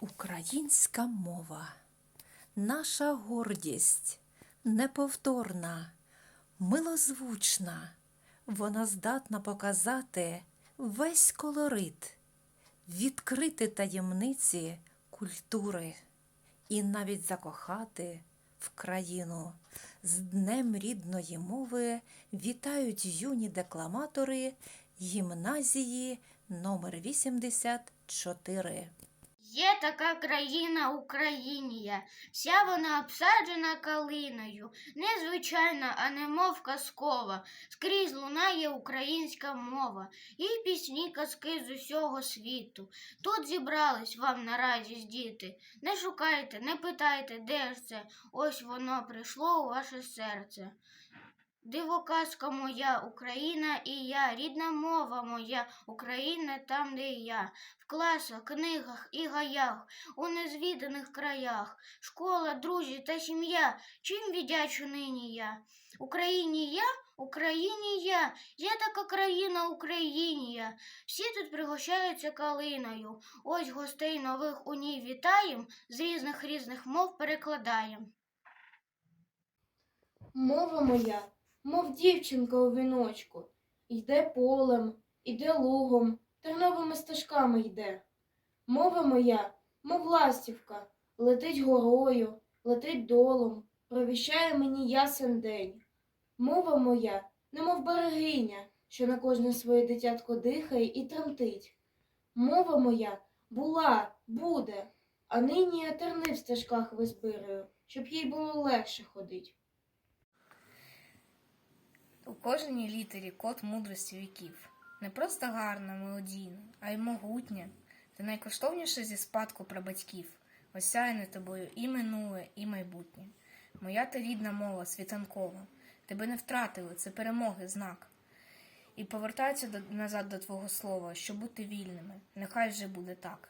Українська мова, наша гордість, неповторна, милозвучна, вона здатна показати весь колорит, відкрити таємниці культури і навіть закохати в країну. З Днем рідної мови вітають юні декламатори гімназії номер 84. Є така країна Українія, вся вона обсаджена калиною, незвичайна, а немов казкова, скрізь лунає українська мова, і пісні казки з усього світу. Тут зібрались вам на радість діти. Не шукайте, не питайте, де ж це, ось воно прийшло у ваше серце. Дивоказка моя Україна і я, рідна мова моя, Україна там, де я, в класах, книгах і гаях, у незвіданих краях, школа, друзі та сім'я, чим віддячу нині я? Україні я, Україні я, є така країна Українія. Всі тут пригощаються калиною. Ось гостей нових у ній вітаєм, з різних різних мов перекладаєм. Мова моя, мов дівчинка у віночку, йде полем, іде лугом, терновими стежками йде. Мова моя, мов ластівка, летить горою, летить долом, провіщає мені ясен день. Мова моя, немов берегиня, що на кожне своє дитятко дихає і тремтить. Мова моя була, буде, а нині я терни в стежках визбираю, щоб їй було легше ходить. У кожній літері код мудрості віків. Не просто гарна, мелодійна, а й могутня. Ти найкоштовніше зі спадку прабатьків, осяяне тобою і минуле, і майбутнє. Моя ти рідна мова світанкова. Тебе не втратили, це перемоги знак. І повертаються до, назад до твого слова, щоб бути вільними. Нехай вже буде так.